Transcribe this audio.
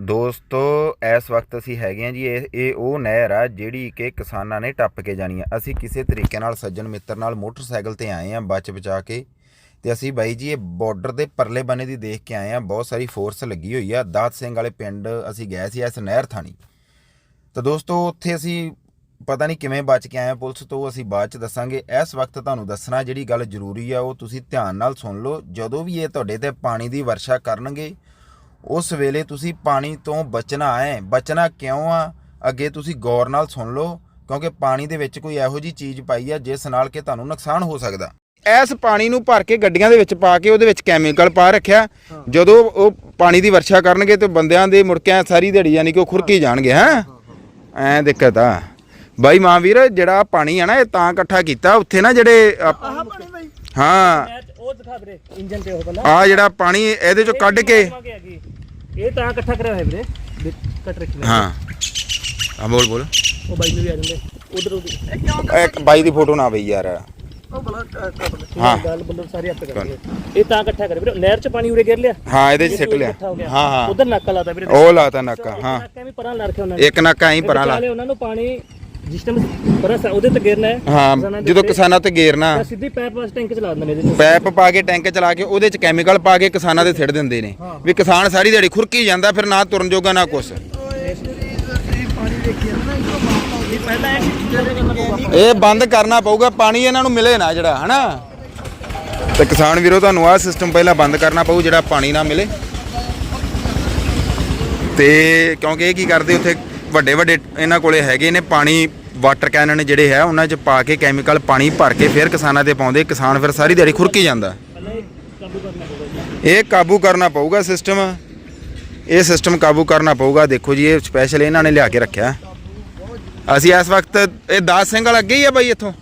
ਦੋਸਤੋ, ਇਸ ਵਕਤ ਅਸੀਂ ਹੈਗੇ ਆ ਜੀ, ਇਹ ਇਹ ਉਹ ਨਹਿਰ ਆ ਜਿਹੜੀ ਕਿ ਕਿਸਾਨਾਂ ਨੇ ਟੱਪ ਕੇ ਜਾਣੀ ਆ। ਅਸੀਂ ਕਿਸੇ ਤਰੀਕੇ ਨਾਲ ਸੱਜਣ ਮਿੱਤਰ ਨਾਲ ਮੋਟਰਸਾਈਕਲ ਤੇ ਆਏ ਆ ਬਚ ਬਚਾ ਕੇ ਤੇ ਅਸੀਂ ਬਾਈ ਜੀ, ਇਹ ਬਾਰਡਰ ਦੇ ਪਰਲੇ ਬੰਨੇ ਦੀ ਦੇਖ ਕੇ ਆਏ ਆ ਬਹੁਤ ਸਾਰੀ ਫੋਰਸ ਲੱਗੀ ਹੋਈ ਆ। ਦਾਤ ਸਿੰਘ ਵਾਲੇ ਪਿੰਡ ਅਸੀਂ ਗਏ ਸੀ ਇਸ ਨਹਿਰ ਥਾਣੀ। ਤਾਂ ਦੋਸਤੋ, ਉੱਥੇ ਅਸੀਂ ਪਤਾ ਨਹੀਂ ਕਿਵੇਂ ਬਚ ਕੇ ਆਏ ਆ ਪੁਲਿਸ ਤੋਂ ਅਸੀਂ ਬਾਅਦ ਚ ਦੱਸਾਂਗੇ। ਇਸ ਵਕਤ ਤੁਹਾਨੂੰ ਦੱਸਣਾ ਜਿਹੜੀ ਗੱਲ ਜ਼ਰੂਰੀ ਆ, ਉਹ ਤੁਸੀਂ ਧਿਆਨ ਨਾਲ ਸੁਣ ਲਓ। ਜਦੋਂ ਵੀ ਇਹ ਤੁਹਾਡੇ ਤੇ ਪਾਣੀ ਦੀ ਵਰਸ਼ਾ ਕਰਨਗੇ ਉਸ ਵੇਲੇ ਤੁਸੀਂ ਪਾਣੀ ਤੋਂ ਬਚਣਾ ਹੈ। ਬਚਣਾ ਕਿਉਂ ਆ? ਅੱਗੇ ਤੁਸੀਂ ਗੌਰ ਨਾਲ ਸੁਣ ਲਓ ਕਿਉਂਕਿ ਪਾਣੀ ਦੇ ਵਿੱਚ ਕੋਈ ਇਹੋ ਜੀ ਚੀਜ਼ ਪਾਈ ਆ ਜਿਸ ਨਾਲ ਕਿ ਤੁਹਾਨੂੰ ਨੁਕਸਾਨ ਹੋ ਸਕਦਾ। ਇਸ ਪਾਣੀ ਨੂੰ ਭਰ ਕੇ ਗੱਡੀਆਂ ਦੇ ਵਿੱਚ ਪਾ ਕੇ ਉਹਦੇ ਵਿੱਚ ਕੈਮੀਕਲ ਪਾ ਰੱਖਿਆ। ਜਦੋਂ ਉਹ ਪਾਣੀ ਦੀ ਵਰਸ਼ਾ ਕਰਨਗੇ ਤੇ ਬੰਦਿਆਂ ਦੇ ਮੁੜਕਿਆਂ ਸਾਰੀ ਦਿਹਾੜੀ ਯਾਨੀ ਕਿ ਉਹ ਖੁਰਕੀ ਜਾਣਗੇ ਹੈਂ? ਐ ਦਿੱਕਤ ਆ। ਬਾਈ ਮਾਂਵੀਰ ਜਿਹੜਾ ਪਾਣੀ ਆ ਨਾ ਇਹ ਤਾਂ ਇਕੱਠਾ ਕੀਤਾ। ਉੱਥੇ ਨਾ ਜਿਹੜੇ ਆਪ- ਹਾਂ। ਉਹ ਦਿਖਾ ਵੀਰੇ ਇੰਜਨ ਤੇ ਉਹ ਪਹਿਲਾਂ। ਆ ਜਿਹੜਾ ਪਾਣੀ ਇਹਦੇ ਚੋਂ ਕੱਢ ਕੇ ਇਹ ਤਾਂ ਇਕੱਠਾ ਕਰਿਆ ਹੋਇਆ ਵੀਰੇ। ਵੀ ਕੱਟ ਰੱਖੀ ਹਾਂ। ਆ ਬੋਲ ਬੋਲ। ਉਹ ਬਾਈ ਨੂੰ ਵੀ ਆ ਜਾਂਦੇ। ਉਧਰ ਉਧਰ ਇੱਕ ਬਾਈ ਦੀ ਫੋਟੋ ਨਾ ਬਈ ਯਾਰ। ਹਾਂ। ਗੱਲ ਬੰਦਰ ਸਾਰੀ ਆਪੇ ਕਰਦੇ ਇਹ ਤਾਂ ਇਕੱਠਾ ਕਰੇ ਵੀਰੇ ਨਹਿਰ ਚ ਪਾਣੀ ਉਰੇ ਗਿਰ ਲਿਆ। ਹਾਂ ਇਹਦੇ 'ਚ ਸਿੱਟ ਲਿਆ। ਹਾਂ ਹਾਂ ਉਧਰ ਨਾਕਾ ਲਾਤਾ ਵੀਰੇ। ਉਹ ਲਾਤਾ ਨਾਕਾ ਹਾਂ। ਨਾਕਾ ਵੀ ਪਰਾਂ ਲਾ ਰੱਖਿਆ ਉਹਨਾਂ ਨੇ ਇੱਕ ਨਾਕਾ ਐਂ ਪਰਾਂ ਲਾ ਵਿਚਾਲੇ ਉਹਨਾਂ ਨੂੰ ਪਾਣੀ ਜਿਸ ਟਾਈਮ ਪਰਾਂ ਉਹਦੇ ਤੇ ਗਿਰਨਾ ਹੈ ਹਾਂ ਕਿਸਾਨਾਂ ਦੇ ਜਦੋਂ ਉੱਤੇ, ਕਿਸਾਨਾਂ ਤੇ ਗੇਰਨਾ। ਤਾਂ ਸਿੱਧੀ ਪੈਪ ਵਾਸਤੇ ਟੈਂਕ ਚਲਾ ਦਿੰਦੇ ਨੇ ਇਹਦੇ ਪੈਪ ਪਾ ਕੇ ਟੈਂਕ ਚਲਾ ਕੇ ਉਹਦੇ 'ਚ ਕੈਮੀਕਲ ਪਾ ਕੇ ਕਿਸਾਨਾਂ ਦੇ ਸਿੱਟ ਦਿੰਦੇ ਨੇ। ਵੀ ਕਿਸਾਨ ਸਾਰੀ ਦਿਹਾੜੀ ਖੁਰਕੀ ਜਾਂਦਾ ਫਿਰ ਨਾ ਤੁਰਨ ਜੋਗਾ ਨਾ ਕੁਛ। ਇਹ ਬੰਦ ਕਰਨਾ ਪਊਗਾ ਪਾਣੀ ਇਹਨਾਂ ਨੂੰ ਮਿਲੇ ਨਾ ਜਿਹੜਾ ਹਨਾ? ਤੇ ਕਿਸਾਨ ਵੀਰੋ ਤੁਹਾਨੂੰ ਆਹ ਸਿਸਟਮ ਪਹਿਲਾਂ ਬੰਦ ਕਰਨਾ ਪਊ ਜਿਹੜਾ ਪਾਣੀ ਨਾ ਮਿਲੇ। ਤੇ ਕਿਉਂਕਿ ਇਹ ਕੀ ਕਰਦੇ ਉੱਥੇ ਵੱਡੇ ਵੱਡੇ ਇਹਨਾਂ ਕੋਲੇ ਹੈਗੇ ਨੇ ਪਾਣੀ ਵਾਟਰ ਕੈਨਨ ਜਿਹੜੇ ਹੈ, ਉਹਨਾਂ 'ਚ ਪਾ ਕੇ ਕੈਮੀਕਲ ਪਾਣੀ ਭਰ ਕੇ ਫਿਰ ਕਿਸਾਨਾਂ ਤੇ ਪਾਉਂਦੇ, ਕਿਸਾਨ ਫਿਰ ਸਾਰੀ ਦਿਹਾੜੀ ਖੁਰਕੀ ਜਾਂਦਾ। ਇਹ ਕਾਬੂ ਕਰਨਾ ਪਊਗਾ ਸਿਸਟਮ ਇਹ ਸਿਸਟਮ ਕਾਬੂ ਕਰਨਾ ਪਊਗਾ। ਦੇਖੋ ਜੀ, ਇਹ ਸਪੈਸ਼ਲ ਇਹਨਾਂ ਨੇ ਲਿਆ ਕੇ ਰੱਖਿਆ। ਅਸੀਂ ਇਸ ਵਕਤ, ਇਹ ਦਾਸ ਸਿੰਘ ਵਾਲਾ ਅੱਗੇ ਹੀ ਆ ਬਾਈ ਇੱਥੋਂ।